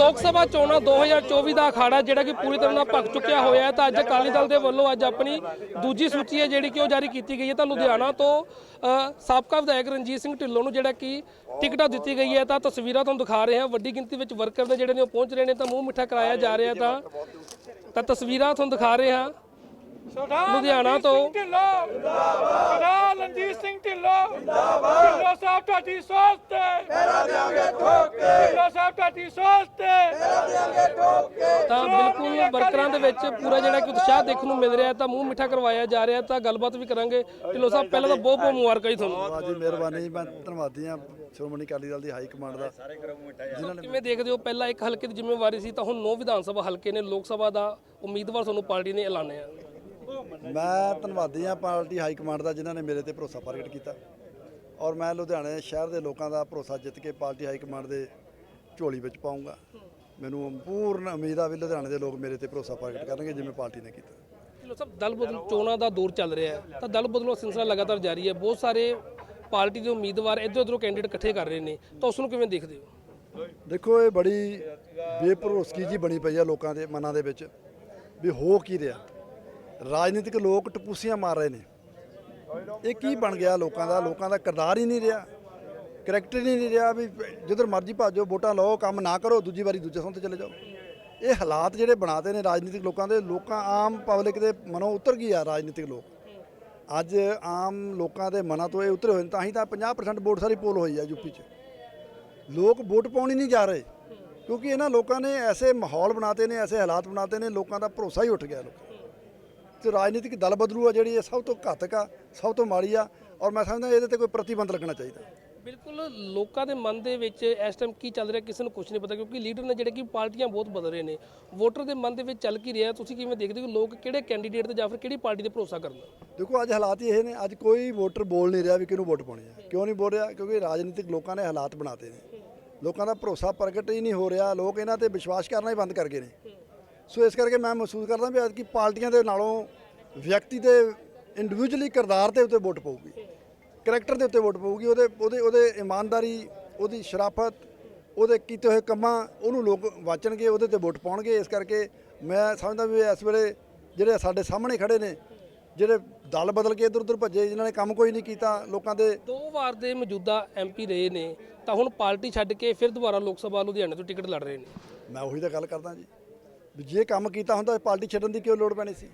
ਲੋਕ ਸਭਾ ਚੋਣਾਂ 2024 ਦਾ ਅਖਾੜਾ ਜਿਹੜਾ ਕਿ ਪੂਰੀ ਤਰ੍ਹਾਂ ਨਾਲ ਭਖ ਚੁੱਕਿਆ ਹੋਇਆ ਹੈ ਤਾਂ ਅੱਜ ਅਕਾਲੀ ਦਲ ਦੇ ਵੱਲੋਂ ਅੱਜ ਆਪਣੀ ਦੂਜੀ ਸੂਚੀ ਹੈ ਜਿਹੜੀ ਕਿ ਉਹ ਜਾਰੀ ਕੀਤੀ ਗਈ ਹੈ ਤਾਂ ਲੁਧਿਆਣਾ ਤੋਂ ਸਾਬਕਾ ਵਿਧਾਇਕ ਰਣਜੀਤ ਸਿੰਘ ਢਿੱਲੋਂ ਨੂੰ ਜਿਹੜਾ ਕਿ ਟਿਕਟਾਂ ਦਿੱਤੀ ਗਈ ਹੈ ਤਾਂ ਤਸਵੀਰਾਂ ਤੁਹਾਨੂੰ ਦਿਖਾ ਰਹੇ ਹਾਂ। ਵੱਡੀ ਗਿਣਤੀ ਵਿੱਚ ਵਰਕਰ ਨੇ ਜਿਹੜੇ ਨੇ ਉਹ ਪਹੁੰਚ ਰਹੇ ਨੇ ਤਾਂ ਮੂੰਹ ਮਿੱਠਾ ਕਰਾਇਆ ਜਾ ਰਿਹਾ ਤਾਂ ਤਾਂ ਤਸਵੀਰਾਂ ਤੁਹਾਨੂੰ ਦਿਖਾ ਰਹੇ ਹਾਂ। ਲੁਧਿਆਣਾ ਤੋਂ। ਢਿੱਲੋਂ। ਸਰਦਾਰ ਰਣਜੀਤ ਸਿੰਘ ਢਿੱਲੋਂ। ਢਿੱਲੋਂ ਸਾਹਿਬ ਤੁਹਾਡੀ ਸੋਚ ਤੇ ਮੇਰਾ ਦਿਆਂਗੇ ਠੋਕ ਕੇ ਤੁਹਾਡੀ ਸੋਚ ਤੇ। ਤਾਂ ਬਿਲਕੁਲ ਵਰਕਰਾਂ ਦੇ ਵਿੱਚ ਪੂਰਾ ਜਿਹੜਾ ਕਿ ਉਤਸ਼ਾਹ ਦੇਖਣ ਨੂੰ ਮਿਲ ਰਿਹਾ ਹੈ ਤਾਂ ਮੂੰਹ ਮਿੱਠਾ ਕਰਵਾਇਆ ਜਾ ਰਿਹਾ ਤਾਂ ਗੱਲਬਾਤ ਵੀ ਕਰਾਂਗੇ। ਢਿੱਲੋਂ ਸਾਹਿਬ ਪਹਿਲਾਂ ਤਾਂ ਬਹੁਤ ਬਹੁਤ ਮੁਬਾਰਕਾਂ ਜੀ ਤੁਹਾਨੂੰ। ਵਾਹ ਜੀ ਮਿਹਰਬਾਨੀ ਜੀ ਮੈਂ ਧੰਨਵਾਦੀ ਹਾਂ ਸ਼੍ਰੋਮਣੀ ਅਕਾਲੀ ਦਲ ਦੀ ਹਾਈ ਕਮਾਂਡ ਦਾ। ਜਿਨ੍ਹਾਂ ਨੇ ਕਿਵੇਂ ਦੇਖਦੇ ਹੋ? ਪਹਿਲਾਂ ਇੱਕ ਹਲਕੇ ਦੀ ਜ਼ਿੰਮੇਵਾਰੀ ਸੀ ਤਾਂ ਹੁਣ ਨੌ ਵਿਧਾਨ ਸਭਾ ਹਲਕੇ ਨੇ ਲੋਕ ਸਭਾ ਦਾ ਉਮੀਦਵਾਰ ਤੁਹਾਨੂੰ ਪਾਰਟੀ ਨੇ ਐਲਾਨਿਆ। ਮੈਂ ਧੰਨਵਾਦੀ ਹਾਂ ਪਾਰਟੀ ਹਾਈ ਕਮਾਂਡ ਦਾ ਜਿਨ੍ਹਾਂ ਨੇ ਮੇਰੇ ਤੇ ਭਰੋਸਾ ਪ੍ਰਗਟ ਕੀਤਾ। ਔਰ ਮੈਂ ਲੁਧਿਆਣੇ ਸ਼ਹਿਰ ਦੇ ਲੋਕਾਂ ਦਾ ਭਰੋਸਾ ਜਿੱਤ ਕੇ ਪਾਰਟੀ ਹਾਈ ਕਮਾਂਡ ਦੇ ਝੋਲੀ ਵਿੱਚ ਪਾਉਂਗਾ। ਮੈਨੂੰ ਪੂਰਨ ਉਮੀਦ ਆ ਵੀ ਲੁਧਿਆਣੇ ਦੇ ਲੋਕ ਮੇਰੇ ਤੇ ਭਰੋਸਾ ਪ੍ਰਗਟ ਕਰਨਗੇ ਜਿਵੇਂ ਪਾਰਟੀ ਨੇ ਕੀਤਾ। ਢਿੱਲੋਂ ਸਾਹਿਬ ਦਲ ਬਦਲ ਚੋਣਾਂ ਦਾ ਦੌਰ ਚੱਲ ਰਿਹਾ ਹੈ। ਤਾਂ ਦਲ ਬਦਲੋ ਸਿਲਸਿਲਾ ਲਗਾਤਾਰ ਜਾਰੀ ਹੈ। ਬਹੁਤ ਸਾਰੇ ਪਾਰਟੀ ਦੇ ਉਮੀਦਵਾਰ ਇੱਧਰ ਉੱਧਰੋਂ ਕੈਂਡੀਡੇਟ ਇਕੱਠੇ ਕਰ ਰਹੇ ਨੇ। ਤਾਂ ਉਸ ਨੂੰ ਕਿਵੇਂ ਦੇਖਦੇ ਹੋ? ਦੇਖੋ ਇਹ ਬੜੀ ਬੇਭਰੋਸਗੀ ਜੀ ਬਣੀ ਪਈ ਆ ਲੋਕਾਂ ਦੇ ਮਨਾਂ ਦੇ ਵਿੱਚ ਵੀ ਹੋ ਕੀ ਰਿਹਾ। ਰਾਜਨੀਤਿਕ ਲੋਕ ਟਪੂਸੀਆਂ ਮਾਰ ਰਹੇ ਨੇ। ਇਹ ਕੀ ਬਣ ਗਿਆ ਲੋਕਾਂ ਦਾ? ਲੋਕਾਂ ਦਾ ਕਿਰਦਾਰ ਹੀ ਨਹੀਂ ਰਿਹਾ। ਕਰੈਕਟਰ ਹੀ ਨਹੀਂ ਰਿਹਾ ਵੀ ਜਿੱਧਰ ਮਰਜ਼ੀ ਭਾਜੋ, ਵੋਟਾਂ ਲਓ, ਕੰਮ ਨਾ ਕਰੋ, ਦੂਜੀ ਵਾਰੀ ਦੂਜੇ ਥਾਂ ਤੇ ਚਲੇ ਜਾਓ। ਇਹ ਹਾਲਾਤ ਜਿਹੜੇ ਬਣਾਤੇ ਨੇ ਰਾਜਨੀਤਿਕ ਲੋਕਾਂ ਦੇ, ਲੋਕਾਂ, ਆਮ ਪਬਲਿਕ ਦੇ ਮਨੋਂ ਉਤਰ ਗਈ ਆ ਰਾਜਨੀਤਿਕ ਲੋਕ। ਅੱਜ ਆਮ ਲੋਕਾਂ ਦੇ ਮਨਾਂ ਤੋਂ ਇਹ ਉਤਰੇ ਹੋਏ ਨੇ, ਤਾਂ ਹੀ ਤਾਂ 50% ਵੋਟ ਸਾਰੀ ਪੋਲ ਹੋਈ ਆ ਯੂਪੀ 'ਚ। ਲੋਕ ਵੋਟ ਪਾਉਣ ਹੀ ਨਹੀਂ ਜਾ ਰਹੇ, ਕਿਉਂਕਿ ਇਹਨਾਂ ਲੋਕਾਂ ਨੇ ਐਸੇ ਮਾਹੌਲ ਬਣਾਤੇ ਨੇ, ਐਸੇ ਹਾਲਾਤ ਬਣਾਤੇ ਨੇ, ਲੋਕਾਂ ਦਾ ਭਰੋਸਾ ਹੀ ਉੱਠ ਗਿਆ ਲੋਕ ਦਾ। ਤੇ ਰਾਜਨੀਤਿਕ ਦਲ ਬਦਲੂ ਆ ਜਿਹੜੀ ਇਹ ਸਭ ਤੋਂ ਘਾਤਕ ਆ, ਸਭ ਤੋਂ ਮਾੜੀ ਆ, ਔਰ ਮੈਂ ਸਮਝਦਾ ਇਹਦੇ ਤੇ ਕੋਈ ਪ੍ਰਤੀਬੰਧ ਲੱਗਣਾ ਚਾਹੀਦਾ। ਬਿਲਕੁਲ ਲੋਕਾਂ ਦੇ ਮਨ ਦੇ ਵਿੱਚ ਇਸ ਟਾਈਮ ਕੀ ਚੱਲ ਰਿਹਾ, ਕਿਸੇ ਨੂੰ ਕੁਝ ਨਹੀਂ ਪਤਾ, ਕਿਉਂਕਿ ਲੀਡਰ ਨੇ ਜਿਹੜੇ ਕਿ ਪਾਰਟੀਆਂ ਬਹੁਤ ਬਦਲ ਰਹੇ ਨੇ। ਵੋਟਰ ਦੇ ਮਨ ਦੇ ਵਿੱਚ ਚੱਲ ਕੀ ਰਿਹਾ, ਤੁਸੀਂ ਕਿਵੇਂ ਦੇਖਦੇ ਹੋ ਲੋਕ ਕਿਹੜੇ ਕੈਂਡੀਡੇਟ ਤੇ ਜਾਂ ਫਿਰ ਕਿਹੜੀ ਪਾਰਟੀ ਤੇ ਭਰੋਸਾ ਕਰਨਾ? ਦੇਖੋ, ਅੱਜ ਹਾਲਾਤ ਹੀ ਇਹ ਨੇ, ਅੱਜ ਕੋਈ ਵੋਟਰ ਬੋਲ ਨਹੀਂ ਰਿਹਾ ਵੀ ਕਿਹਨੂੰ ਵੋਟ ਪਾਉਣੀ ਹੈ। ਕਿਉਂ ਨਹੀਂ ਬੋਲ ਰਿਹਾ? ਕਿਉਂਕਿ ਰਾਜਨੀਤਿਕ ਲੋਕਾਂ ਨੇ ਹਾਲਾਤ ਬਣਾਤੇ ਨੇ। ਲੋਕਾਂ ਦਾ ਭਰੋਸਾ ਪ੍ਰਗਟ ਹੀ ਨਹੀਂ ਹੋ ਰਿਹਾ, ਲੋਕ ਇਹਨਾਂ ਤੇ ਵਿਸ਼ਵਾਸ ਕਰਨਾ ਹੀ ਬੰਦ ਕਰ ਗਏ ਨੇ। ਸੋ ਇਸ ਕਰਕੇ ਮੈਂ ਮਹਿਸੂਸ ਕਰਦਾ ਵੀ ਅੱਜ ਕੀ ਪਾਰਟੀਆਂ ਦੇ ਨਾਲੋਂ ਵਿਅਕਤੀ ਦੇ ਇੰਡੀਵਿਜੂਅਲੀ ਕਿਰਦਾਰ ਦੇ ਉੱਤੇ ਵੋਟ ਪਊਗੀ। ਕਰੈਕਟਰ ਦੇ ਉੱਤੇ ਵੋਟ ਪਊਗੀ ਉਹਦੇ ਉਹਦੇ ਉਹਦੇ ਇਮਾਨਦਾਰੀ ਉਹਦੀ ਸ਼ਰਾਫਤ ਉਹਦੇ ਕੀਤੇ ਹੋਏ ਕੰਮਾਂ ਉਹਨੂੰ ਲੋਕ ਵਾਚਣਗੇ ਉਹਦੇ ਤੇ ਵੋਟ ਪਾਉਣਗੇ। ਇਸ ਕਰਕੇ ਮੈਂ ਸਮਝਦਾ ਵੀ ਇਸ ਵੇਲੇ ਜਿਹੜੇ ਸਾਡੇ ਸਾਹਮਣੇ ਖੜੇ ਨੇ ਜਿਹੜੇ ਦਲ ਬਦਲ ਕੇ ਇਧਰ ਉਧਰ ਭੱਜੇ ਜਿਨ੍ਹਾਂ ਨੇ ਕੰਮ ਕੋਈ ਨਹੀਂ ਕੀਤਾ ਲੋਕਾਂ ਦੇ। ਦੋ ਵਾਰ ਦੇ ਮੌਜੂਦਾ ਐਮਪੀ ਰਹੇ ਨੇ ਤਾਂ ਹੁਣ ਪਾਰਟੀ ਛੱਡ ਕੇ ਫਿਰ ਦੁਬਾਰਾ ਲੋਕ ਸਭਾ ਲੁਧਿਆਣੇ ਤੋਂ ਟਿਕਟ ਲੜ ਰਹੇ ਨੇ। ਮੈਂ ਉਹੀ ਤਾਂ ਗੱਲ ਕਰਦਾ ਜੀ। ਵੀ ਜੇ ਕੰਮ ਕੀਤਾ ਹੁੰਦਾ ਪਾਰਟੀ ਛੱਡਣ ਦੀ ਕਿਉਂ ਲੋੜ ਪੈਣੀ ਸੀ?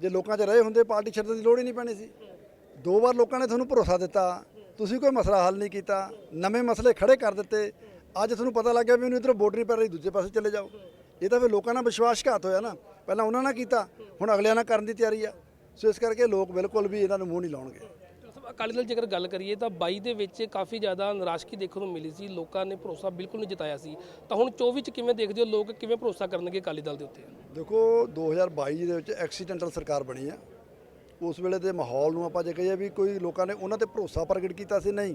ਜੇ ਲੋਕਾਂ 'ਚ ਰਹੇ ਹੁੰਦੇ ਪਾਰਟੀ ਛੱਡਣ ਦੀ ਲੋੜ ਹੀ ਨਹੀਂ ਪੈਣੀ ਸੀ। ਦੋ ਵਾਰ ਲੋਕਾਂ ਨੇ ਤੁਹਾਨੂੰ ਭਰੋਸਾ ਦਿੱਤਾ ਤੁਸੀਂ ਕੋਈ ਮਸਲਾ ਹੱਲ ਨਹੀਂ ਕੀਤਾ ਨਵੇਂ ਮਸਲੇ ਖੜੇ ਕਰ ਦਿੱਤੇ ਅੱਜ ਤੁਹਾਨੂੰ ਪਤਾ ਲੱਗ ਗਿਆ ਵੀ ਉਹਨੂੰ ਇਧਰੋਂ ਨਹੀਂ ਪੈ ਰਹੀ ਦੂਜੇ ਪਾਸੇ ਚਲੇ ਜਾਓ। ਇਹ ਤਾਂ ਫਿਰ ਲੋਕਾਂ ਨਾਲ ਵਿਸ਼ਵਾਸਘਾਤ ਹੋਇਆ ਨਾ। ਪਹਿਲਾਂ ਉਹਨਾਂ ਨਾਲ ਕੀਤਾ ਹੁਣ ਅਗਲਿਆਂ ਨਾਲ ਕਰਨ ਦੀ ਤਿਆਰੀ ਆ। ਸੋ ਇਸ ਕਰਕੇ ਲੋਕ ਬਿਲਕੁਲ ਵੀ ਇਹਨਾਂ ਨੂੰ ਮੂੰਹ ਨਹੀਂ ਲਾਉਣਗੇ। ਅਕਾਲੀ ਦਲ ਜੇਕਰ ਗੱਲ ਕਰੀਏ ਤਾਂ 22 ਦੇ ਵਿੱਚ ਕਾਫੀ ਜ਼ਿਆਦਾ ਨਿਰਾਸ਼ਕੀ ਦੇਖਣ ਨੂੰ ਮਿਲੀ ਸੀ ਲੋਕਾਂ ਨੇ ਭਰੋਸਾ ਬਿਲਕੁਲ ਨਹੀਂ ਜਤਾਇਆ ਸੀ। ਤਾਂ ਹੁਣ 24 ਚ ਕਿਵੇਂ ਦੇਖਦੇ ਹੋ ਲੋਕ ਕਿਵੇਂ ਭਰੋਸਾ ਕਰਨਗੇ ਅਕਾਲੀ ਦਲ ਦੇ ਉੱਤੇ? ਦੇਖੋ 2022 ਦੇ ਵਿੱਚ ਐਕਸੀਡੈਂਟਲ ਸਰਕਾਰ ਬਣੀ ਆ। ਉਸ ਵੇਲੇ ਦੇ ਮਾਹੌਲ ਨੂੰ ਆਪਾਂ ਜੇ ਕਹੀਏ ਵੀ ਕੋਈ ਲੋਕਾਂ ਨੇ ਉਹਨਾਂ ਤੇ ਭਰੋਸਾ ਪ੍ਰਗਟ ਕੀਤਾ ਸੀ, ਨਹੀਂ।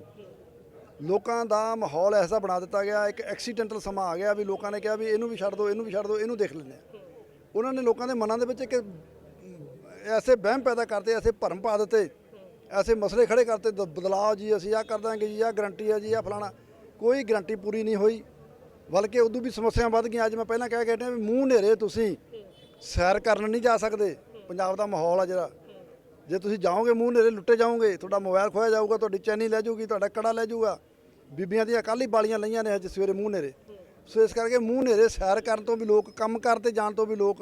ਲੋਕਾਂ ਦਾ ਮਾਹੌਲ ਐਸਾ ਬਣਾ ਦਿੱਤਾ ਗਿਆ, ਇੱਕ ਐਕਸੀਡੈਂਟਲ ਸਮਾਂ ਆ ਗਿਆ ਵੀ ਲੋਕਾਂ ਨੇ ਕਿਹਾ ਵੀ ਇਹਨੂੰ ਵੀ ਛੱਡ ਦਿਓ, ਇਹਨੂੰ ਵੀ ਛੱਡ ਦਿਓ, ਇਹਨੂੰ ਦੇਖ ਲੈਂਦੇ ਆ ਉਹਨਾਂ ਨੇ ਲੋਕਾਂ ਦੇ ਮਨਾਂ ਦੇ ਵਿੱਚ ਇੱਕ ਐਸੇ ਵਹਿਮ ਪੈਦਾ ਕਰਤੇ ਐਸੇ ਭਰਮ ਪਾ ਦਿੱਤੇ, ਐਸੇ ਮਸਲੇ ਖੜੇ ਕਰਤੇ, ਦ- ਬਦਲਾਅ ਜੀ ਅਸੀਂ ਆਹ ਕਰ ਦਾਂਗੇ ਜੀ, ਆਹ ਗਰੰਟੀ ਹੈ ਜੀ, ਆਹ ਫਲਾਣਾ। ਕੋਈ ਗਰੰਟੀ ਪੂਰੀ ਨਹੀਂ ਹੋਈ, ਬਲਕਿ ਉਦੋਂ ਵੀ ਸਮੱਸਿਆ ਵੱਧ ਗਈਆਂ, ਅੱਜ ਮੈਂ ਪਹਿਲਾਂ ਕਹਿ ਕੇ ਹਟਿਆ ਵੀ ਮੂੰਹ ਹਨੇਰੇ ਤੁਸੀਂ, ਸੈਰ ਕਰਨ ਨਹੀਂ ਜਾ ਸਕਦੇ, ਪੰਜਾਬ ਦਾ ਮਾਹੌਲ ਆ ਜਿਹੜਾ। ਜੇ ਤੁਸੀਂ ਜਾਓਗੇ ਮੂੰਹ ਹਨੇਰੇ ਲੁੱਟੇ ਜਾਓਗੇ, ਤੁਹਾਡਾ ਮੋਬਾਈਲ ਖੋਇਆ ਜਾਊਗਾ, ਤੁਹਾਡੀ ਚੈਨੀ ਲੈ ਜਾਊਗੀ, ਤੁਹਾਡਾ ਕੜਾ ਲੈ ਜਾਊਗਾ। ਬੀਬੀਆਂ ਦੀਆਂ ਕੱਲ੍ਹ ਹੀ ਬਾਲੀਆਂ ਲਈਆਂ ਨੇ ਅੱਜ ਸਵੇਰੇ ਮੂੰਹ ਹਨੇਰੇ ਸੋ ਇਸ ਕਰਕੇ ਮੂੰਹ ਹਨੇਰੇ ਸੈਰ ਕਰਨ ਤੋਂ ਵੀ ਲੋਕ, ਕੰਮ ਕਰਤੇ ਜਾਣ ਤੋਂ ਵੀ ਲੋਕ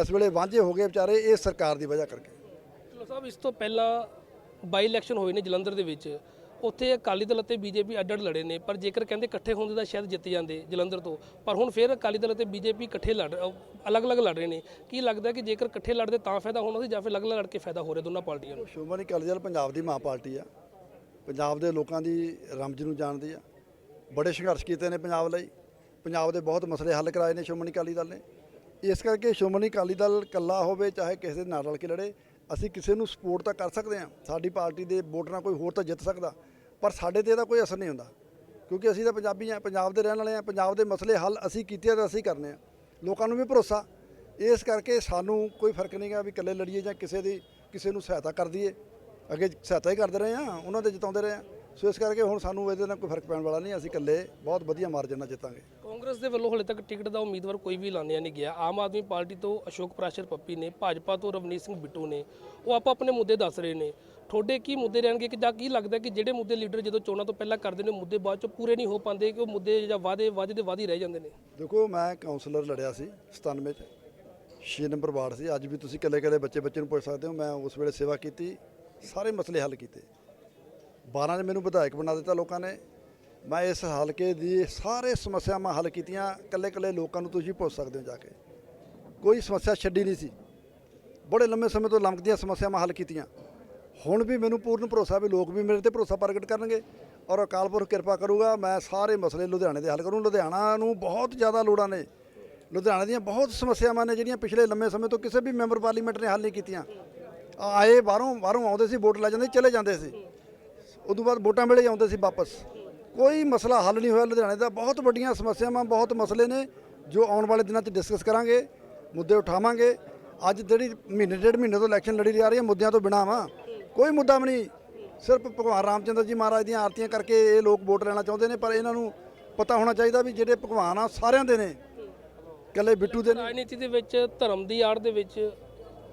ਇਸ ਵੇਲੇ ਵਾਂਝੇ ਹੋ ਗਏ ਵਿਚਾਰੇ ਇਹ ਸਰਕਾਰ ਦੀ ਵਜ੍ਹਾ ਕਰਕੇ। ਚਲੋ ਸਾਹਿਬ, ਇਸ ਤੋਂ ਪਹਿਲਾਂ ਬਾਈ ਇਲੈਕਸ਼ਨ ਹੋਏ ਨੇ ਜਲੰਧਰ ਦੇ ਵਿੱਚ। ਉੱਥੇ ਅਕਾਲੀ ਦਲ ਅਤੇ ਬੀਜੇਪੀ ਅੱਡ ਅੱਡ ਲੜੇ ਨੇ, ਪਰ ਜੇਕਰ ਕਹਿੰਦੇ ਇਕੱਠੇ ਹੁੰਦੇ ਤਾਂ ਸ਼ਾਇਦ ਜਿੱਤ ਜਾਂਦੇ ਜਲੰਧਰ ਤੋਂ। ਪਰ ਹੁਣ ਫਿਰ ਅਕਾਲੀ ਦਲ ਅਤੇ ਬੀਜੇਪੀ ਇਕੱਠੇ ਲੜ ਅਲੱਗ-ਅਲੱਗ ਲੜ ਰਹੇ ਨੇ। ਕੀ ਲੱਗਦਾ ਕਿ ਜੇਕਰ ਇਕੱਠੇ ਲੜਦੇ ਤਾਂ ਫਾਇਦਾ ਹੋਣਾ ਸੀ ਜਾਂ ਫਿਰ ਅਲੱਗ-ਅਲੱਗ ਲੜ ਕੇ ਫਾਇਦਾ ਹੋ ਰਿਹਾ ਦੋਨਾਂ ਪਾਰਟੀਆਂ ਨੂੰ? ਸ਼੍ਰੋਮਣੀ ਅਕਾਲੀ ਦਲ ਪੰਜਾਬ ਦੀ ਮਾਂ ਪਾਰਟੀ ਆ। ਪੰਜਾਬ ਦੇ ਲੋਕਾਂ ਦੀ ਰਮਜ ਨੂੰ ਜਾਣਦੀ ਆ। ਬੜੇ ਸੰਘਰਸ਼ ਕੀਤੇ ਨੇ ਪੰਜਾਬ ਲਈ। ਪੰਜਾਬ ਦੇ ਬਹੁਤ ਮਸਲੇ ਹੱਲ ਕਰਾਏ ਨੇ ਸ਼੍ਰੋਮਣੀ ਅਕਾਲੀ ਦਲ ਨੇ। ਇਸ ਕਰਕੇ ਸ਼੍ਰੋਮਣੀ ਅਕਾਲੀ ਦਲ ਇਕੱਲਾ ਹੋਵੇ, ਚਾਹੇ ਕਿਸੇ ਦੇ ਨਾਲ ਰਲ ਕੇ ਲੜੇ ਅਸੀਂ ਕਿਸੇ ਨੂੰ ਸਪੋਰਟ ਤਾਂ ਕਰ ਸਕਦੇ ਹਾਂ। ਸਾਡੀ ਪਾਰਟੀ ਦੇ ਵੋਟ ਨਾਲ ਕੋਈ ਹੋਰ ਤਾਂ ਜਿੱਤ ਸਕਦਾ। ਪਰ ਸਾਡੇ ਤੇ ਇਹਦਾ ਕੋਈ ਅਸਰ ਨਹੀਂ ਹੁੰਦਾ। ਕਿਉਂਕਿ ਅਸੀਂ ਤਾਂ ਪੰਜਾਬੀ ਆ ਪੰਜਾਬ ਦੇ ਰਹਿਣ ਵਾਲੇ ਆ ਪੰਜਾਬ ਦੇ ਮਸਲੇ ਹੱਲ ਅਸੀਂ ਕੀਤੇ ਤਾਂ ਅਸੀਂ ਕਰਨੇ ਆ। ਲੋਕਾਂ ਨੂੰ ਵੀ ਭਰੋਸਾ। ਇਸ ਕਰਕੇ ਸਾਨੂੰ ਕੋਈ ਫ਼ਰਕ ਨਹੀਂ ਗਾ ਵੀ ਇਕੱਲੇ ਲੜੀਏ ਜਾਂ ਕਿਸੇ ਦੀ, ਕਿਸੇ ਨੂੰ ਸਹਾਇਤਾ ਕਰ ਦਈਏ। ਅੱਗੇ ਸਹਾਇਤਾ ਹੀ ਕਰਦੇ ਰਹੇ ਆ ਉਹਨਾਂ ਦੇ ਜਿਤਾਉਂਦੇ ਰਹੇ ਆ ਸੋ ਇਸ ਕਰਕੇ ਹੁਣ ਸਾਨੂੰ ਇਹਦੇ ਨਾਲ ਕੋਈ ਫ਼ਰਕ ਪੈਣ ਵਾਲਾ ਨਹੀਂ ਅਸੀਂ ਇਕੱਲੇ ਬਹੁਤ ਵਧੀਆ ਮਾਰਜਨ ਨਾਲ ਜਿੱਤਾਂਗੇ। ਕਾਂਗਰਸ ਦੇ ਵੱਲੋਂ ਹਲੇ ਤੱਕ ਟਿਕਟ ਦਾ ਉਮੀਦਵਾਰ ਕੋਈ ਵੀ ਐਲਾਨਿਆ ਨਹੀਂ ਗਿਆ। ਆਮ ਆਦਮੀ ਪਾਰਟੀ ਤੋਂ ਅਸ਼ੋਕ ਪ੍ਰਾਸ਼ਰ ਪੱਪੀ ਨੇ ਭਾਜਪਾ ਤੋਂ ਰਵਨੀਤ ਸਿੰਘ ਬਿੱਟੂ ਨੇ ਉਹ ਆਪੋ ਆਪਣੇ ਮੁੱਦੇ ਦੱਸ ਰਹੇ ਨੇ। ਤੁਹਾਡੇ ਕੀ ਮੁੱਦੇ ਰਹਿਣਗੇ ਕਿ ਜਾਂ ਕੀ ਲੱਗਦਾ ਕਿ ਜਿਹੜੇ ਮੁੱਦੇ ਲੀਡਰ ਜਦੋਂ ਚੋਣਾਂ ਤੋਂ ਪਹਿਲਾਂ ਕਰਦੇ ਨੇ ਮੁੱਦੇ ਬਾਅਦ ਚ ਪੂਰੇ ਨਹੀਂ ਹੋ ਪਾਉਂਦੇ ਕਿ ਉਹ ਮੁੱਦੇ ਜਾਂ ਵਾਅਦੇ ਵਾਅਦੇ ਦੇ ਵਾਅਦੇ ਰਹਿ ਜਾਂਦੇ ਨੇ? ਦੇਖੋ ਮੈਂ ਕਾਉਂਸਲਰ ਲੜਿਆ ਸੀ 97 ਚ 6 ਨੰਬਰ ਵਾਰਡ ਸੀ। ਅੱਜ ਵੀ ਤੁਸੀਂ ਇਕੱਲੇ ਇਕੱਲੇ ਬੱਚੇ ਬੱਚੇ ਨੂੰ ਪੁੱਛ ਸਕਦੇ ਹੋ ਮੈਂ ਉਸ ਵੇਲੇ ਸੇਵਾ ਕੀਤੀ ਸਾਰੇ ਮਸਲੇ ਹੱਲ ਕੀਤੇ। 12 ਚ ਮੈਨੂੰ ਵਿਧਾਇਕ ਬਣਾ ਦਿੱਤਾ ਲੋਕਾਂ ਨੇ। ਮੈਂ ਇਸ ਹਲਕੇ ਦੀ ਸਾਰੇ ਸਮੱਸਿਆਵਾਂ ਹੱਲ ਕੀਤੀਆਂ, ਇਕੱਲੇ ਇਕੱਲੇ ਲੋਕਾਂ ਨੂੰ ਤੁਸੀਂ ਪੁੱਛ ਸਕਦੇ ਹੋ ਜਾ ਕੇ। ਕੋਈ ਸਮੱਸਿਆ ਛੱਡੀ ਨਹੀਂ ਸੀ। ਬੜੇ ਲੰਮੇ ਸਮੇਂ ਤੋਂ ਲੰਮਕਦੀਆਂ ਸਮੱਸਿਆਵਾਂ ਹੱਲ ਕੀਤੀਆਂ। ਹੁਣ ਵੀ ਮੈਨੂੰ ਪੂਰਨ ਭਰੋਸਾ ਵੀ ਲੋਕ ਵੀ ਮੇਰੇ ਤੇ ਭਰੋਸਾ ਪ੍ਰਗਟ ਕਰਨਗੇ ਔਰ ਅਕਾਲ ਪੁਰਖ ਕਿਰਪਾ ਕਰੂਗਾ, ਮੈਂ ਸਾਰੇ ਮਸਲੇ ਲੁਧਿਆਣੇ ਦੇ ਹੱਲ ਕਰੂੰ। ਲੁਧਿਆਣਾ ਨੂੰ ਬਹੁਤ ਜ਼ਿਆਦਾ ਲੋੜਾਂ ਨੇ। ਲੁਧਿਆਣੇ ਦੀਆਂ ਬਹੁਤ ਸਮੱਸਿਆਵਾਂ ਨੇ ਜਿਹੜੀਆਂ ਪਿਛਲੇ ਲੰਮੇ ਸਮੇਂ ਤੋਂ ਕਿਸੇ ਵੀ ਮੈਂਬਰ ਪਾਰਲੀਮੈਂਟ ਨੇ ਹੱਲ ਨਹੀਂ ਕੀਤੀਆਂ। ਆਏ ਬਾਹਰੋਂ ਬਾਹਰੋਂ ਆਉਂਦੇ ਸੀ, ਵੋਟ ਲੈ ਜਾਂਦੇ ਚਲੇ ਜਾਂਦੇ ਸੀ। ਉਦੋਂ ਬਾਅਦ ਵੋਟਾਂ ਵੇਲੇ ਆਉਂਦੇ ਸੀ ਵਾਪਸ। ਕੋਈ ਮਸਲਾ ਹੱਲ ਨਹੀਂ ਹੋਇਆ ਲੁਧਿਆਣੇ ਦਾ। ਬਹੁਤ ਵੱਡੀਆਂ ਸਮੱਸਿਆਵਾਂ ਬਹੁਤ ਮਸਲੇ ਨੇ ਜੋ ਆਉਣ ਵਾਲੇ ਦਿਨਾਂ 'ਚ ਡਿਸਕਸ ਕਰਾਂਗੇ ਮੁੱਦੇ ਉਠਾਵਾਂਗੇ। ਅੱਜ ਜਿਹੜੀ ਮਹੀਨੇ ਡੇਢ ਮਹੀਨੇ ਤੋਂ ਇਲੈਕਸ਼ਨ ਲੜੀ ਜਾ ਰਹੀ ਹੈ ਮੁੱਦਿਆਂ ਤੋਂ ਬਿਨਾਂ ਵਾ। ਕੋਈ ਮੁੱਦਾ ਵੀ ਨਹੀਂ। ਸਿਰਫ ਭਗਵਾਨ ਰਾਮਚੰਦਰ ਜੀ ਮਹਾਰਾਜ ਦੀਆਂ ਆਰਤੀਆਂ ਕਰਕੇ ਇਹ ਲੋਕ ਵੋਟ ਲੈਣਾ ਚਾਹੁੰਦੇ ਨੇ ਪਰ ਇਹਨਾਂ ਨੂੰ ਪਤਾ ਹੋਣਾ ਚਾਹੀਦਾ ਵੀ ਜਿਹੜੇ ਭਗਵਾਨ ਆ ਸਾਰਿਆਂ ਦੇ ਨੇ। ਇਕੱਲੇ ਬਿੱਟੂ ਦੇ ਨਹੀਂ। ਰਾਜਨੀਤੀ ਦੇ ਵਿੱਚ ਧਰਮ ਦੀ ਆੜ ਦੇ ਵਿੱਚ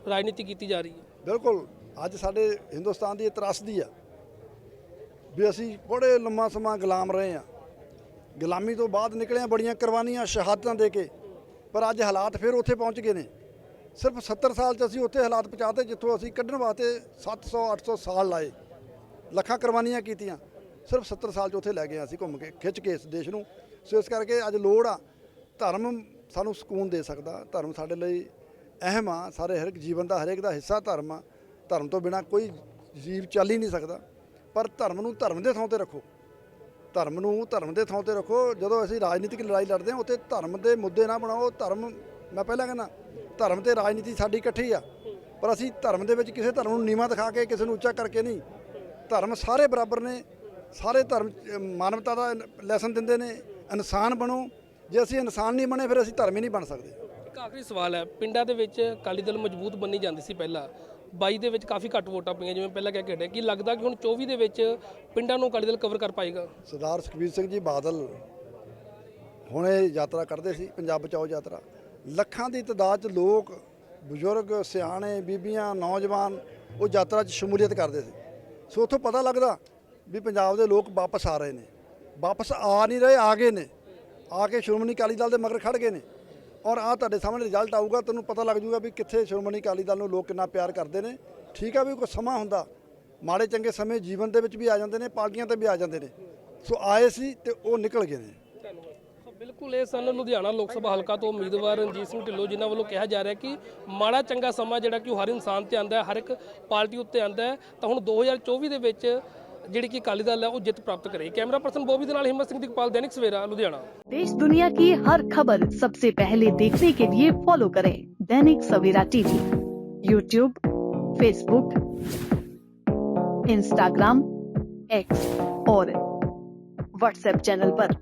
ਰਾਜਨੀਤੀ ਕੀਤੀ ਜਾ ਰਹੀ ਹੈ। ਬਿਲਕੁਲ। ਅੱਜ ਸਾਡੇ ਹਿੰਦੁਸਤਾਨ ਦੀ ਇਹ ਤਰਾਸਦੀ ਆ। ਵੀ ਅਸੀਂ ਬੜੇ ਲੰਮਾ ਸਮਾਂ ਗੁਲਾਮ ਰਹੇ ਆ ਗੁਲਾਮੀ ਤੋਂ ਬਾਅਦ ਨਿਕਲਿਆ ਬੜੀਆਂ ਕੁਰਬਾਨੀਆਂ, ਸ਼ਹਾਦਤਾਂ ਦੇ ਕੇ, ਪਰ ਅੱਜ ਹਾਲਾਤ ਫਿਰ ਉੱਥੇ ਪਹੁੰਚ ਗਏ ਨੇ। ਸਿਰਫ 70 ਸਾਲ ਚ ਅਸੀਂ ਉੱਥੇ ਹਾਲਾਤ ਪਹੁੰਚਾਤੇ ਜਿੱਥੋਂ ਅਸੀਂ ਕੱਢਣ ਵਾਸਤੇ 700 800 ਸਾਲ ਲਾਏ। ਲੱਖਾਂ ਕੁਰਬਾਨੀਆਂ ਕੀਤੀਆਂ। ਸਿਰਫ 70 ਸਾਲ ਚ ਉੱਥੇ ਲੈ ਗਏ ਅਸੀਂ ਘੁੰਮ ਕੇ, ਖਿੱਚ ਕੇ ਇਸ ਦੇਸ਼ ਨੂੰ। ਸੋ ਇਸ ਕਰਕੇ ਅੱਜ ਲੋੜ ਆ, ਧਰਮ ਸਾਨੂੰ ਸਕੂਨ ਦੇ ਸਕਦਾ। ਧਰਮ ਸਾਡੇ ਲਈ ਅਹਿਮ ਆ। ਸਾਰੇ ਹਰ ਇੱਕ ਜੀਵਨ ਦਾ ਹਰੇਕ ਦਾ ਹਿੱਸਾ ਧਰਮ ਆ। ਧਰਮ ਤੋਂ ਬਿਨਾ ਕੋਈ ਜੀਵ ਚੱਲ ਹੀ ਨਹੀਂ ਸਕਦਾ। ਪਰ ਧਰਮ ਨੂੰ ਧਰਮ ਦੇ ਥਾਂ ਤੇ ਰੱਖੋ। ਧਰਮ ਨੂੰ ਧਰਮ ਦੇ ਥਾਂ ਤੇ ਰੱਖੋ। ਜਦੋਂ ਅਸੀਂ ਰਾਜਨੀਤਿਕ ਲੜਾਈ ਲੜਦੇ ਹਾਂ, ਉੱਥੇ ਧਰਮ ਦੇ ਮੁੱਦੇ ਨਾ ਬਣਾਓ। ਧਰਮ, ਮੈਂ ਪਹਿਲਾਂ ਕਹਿੰਦਾ, ਧਰਮ ਤੇ ਰਾਜਨੀਤੀ ਸਾਡੀ ਇਕੱਠੀ ਆ। ਪਰ ਅਸੀਂ ਧਰਮ ਦੇ ਵਿੱਚ ਕਿਸੇ ਧਰਮ ਨੂੰ ਨੀਵਾਂ ਦਿਖਾ ਕੇ, ਕਿਸੇ ਨੂੰ ਉੱਚਾ ਕਰਕੇ ਨਹੀਂ। ਧਰਮ ਸਾਰੇ ਬਰਾਬਰ ਨੇ। ਸਾਰੇ ਧਰਮ, ਮਾਨਵਤਾ ਦਾ ਲੈਸਨ ਦਿੰਦੇ ਨੇ। ਇਨਸਾਨ ਬਣੋ। ਜੇ ਅਸੀਂ ਇਨਸਾਨ ਨਹੀਂ ਬਣੇ, ਫਿਰ ਅਸੀਂ ਧਰਮ ਹੀ ਨਹੀਂ ਬਣ ਸਕਦੇ। ਇੱਕ ਆਖਰੀ ਸਵਾਲ ਹੈ। ਪਿੰਡਾਂ ਦੇ ਵਿੱਚ ਅਕਾਲੀ ਦਲ ਮਜ਼ਬੂਤ ਬੰਨੀ ਜਾਂਦੀ ਸੀ ਪਹਿਲਾਂ। 22 ਦੇ ਵਿੱਚ ਕਾਫੀ ਘੱਟ ਵੋਟਾਂ ਪਈਆਂ, ਜਿਵੇਂ ਪਹਿਲਾਂ ਕਹਿ ਕੇ ਹਟਿਆ ਕੀ ਲੱਗਦਾ ਕਿ ਹੁਣ 24 ਦੇ ਵਿੱਚ ਪਿੰਡਾਂ ਨੂੰ ਅਕਾਲੀ ਦਲ ਕਵਰ ਕਰ ਪਾਏਗਾ? ਸਰਦਾਰ ਸੁਖਬੀਰ ਸਿੰਘ ਜੀ ਬਾਦਲ ਹੁਣੇ ਯਾਤਰਾ ਕਰਦੇ ਸੀ, ਪੰਜਾਬ ਬਚਾਓ ਯਾਤਰਾ। ਲੱਖਾਂ ਦੀ ਤਾਦਾਦ 'ਚ ਲੋਕ, ਬਜ਼ੁਰਗ, ਸਿਆਣੇ, ਬੀਬੀਆਂ, ਨੌਜਵਾਨ ਉਹ ਯਾਤਰਾ 'ਚ ਸ਼ਮੂਲੀਅਤ ਕਰਦੇ ਸੀ। ਸੋ ਉੱਥੋਂ ਪਤਾ ਲੱਗਦਾ ਵੀ ਪੰਜਾਬ ਦੇ ਲੋਕ ਵਾਪਸ ਆ ਰਹੇ ਨੇ। ਵਾਪਸ ਆ ਨਹੀਂ ਰਹੇ, ਆ ਗਏ ਨੇ। ਆ ਕੇ ਸ਼੍ਰੋਮਣੀ ਅਕਾਲੀ ਦਲ ਦੇ ਮਗਰ ਖੜ ਗਏ ਨੇ। ਔਰ ਆ ਤੁਹਾਡੇ ਸਾਹਮਣੇ ਰਿਜ਼ਲਟ ਆਊਗਾ, ਤੁਹਾਨੂੰ ਪਤਾ ਲੱਗ ਜਾਊਗਾ ਵੀ ਕਿੱਥੇ ਸ਼੍ਰੋਮਣੀ ਅਕਾਲੀ ਦਲ ਨੂੰ ਲੋਕ ਕਿੰਨਾ ਪਿਆਰ ਕਰਦੇ ਨੇ। ਠੀਕ ਆ ਵੀ ਕੋਈ ਸਮਾਂ ਹੁੰਦਾ, ਮਾੜੇ ਚੰਗੇ ਸਮੇਂ ਜੀਵਨ ਦੇ ਵਿੱਚ ਵੀ ਆ ਜਾਂਦੇ ਨੇ, ਪਾਰਟੀਆਂ ਤੇ ਵੀ ਆ ਜਾਂਦੇ ਨੇ। ਸੋ ਆਏ ਸੀ ਤੇ ਉਹ ਨਿਕਲ ਗਏ ਨੇ। ਸੋ ਬਿਲਕੁਲ ਇਹ ਸਨ ਲੁਧਿਆਣਾ ਲੋਕ ਸਭਾ ਹਲਕਾ ਤੋਂ ਉਮੀਦਵਾਰ ਰਣਜੀਤ ਸਿੰਘ ਢਿੱਲੋਂ, ਜਿਨ੍ਹਾਂ ਵੱਲੋਂ ਕਿਹਾ ਜਾ ਰਿਹਾ ਕਿ ਮਾੜਾ ਚੰਗਾ ਸਮਾਂ ਜਿਹੜਾ ਕਿ ਉਹ ਹਰ ਇਨਸਾਨ ਤੇ ਆਂਦਾ ਹੈ, ਹਰ ਇੱਕ ਪਾਰਟੀ ਉੱਤੇ ਆਂਦਾ ਹੈ। ਤਾਂ ਹੁਣ 2024 ਦੇ ਵਿੱਚ ਜਿਹੜੀ ਕਿ ਅਕਾਲੀ ਦਲ ਹੈ ਉਹ ਜਿੱਤ ਪ੍ਰਾਪਤ ਕਰੇ ਕੈਮਰਾ ਪਰਸਨ ਬੋਬੀ ਦੇ ਨਾਲ ਹਿੰਮਤ ਸਿੰਘ ਦੀਪਾਲ ਦੈਨਿਕ ਸਵੇਰਾ ਲੁਧਿਆਣਾ देश दुनिया की हर खबर सबसे पहले देखने के लिए फॉलो करें Dainik Savera TV YouTube Facebook Instagram X और व्हाट्सएप चैनल पर।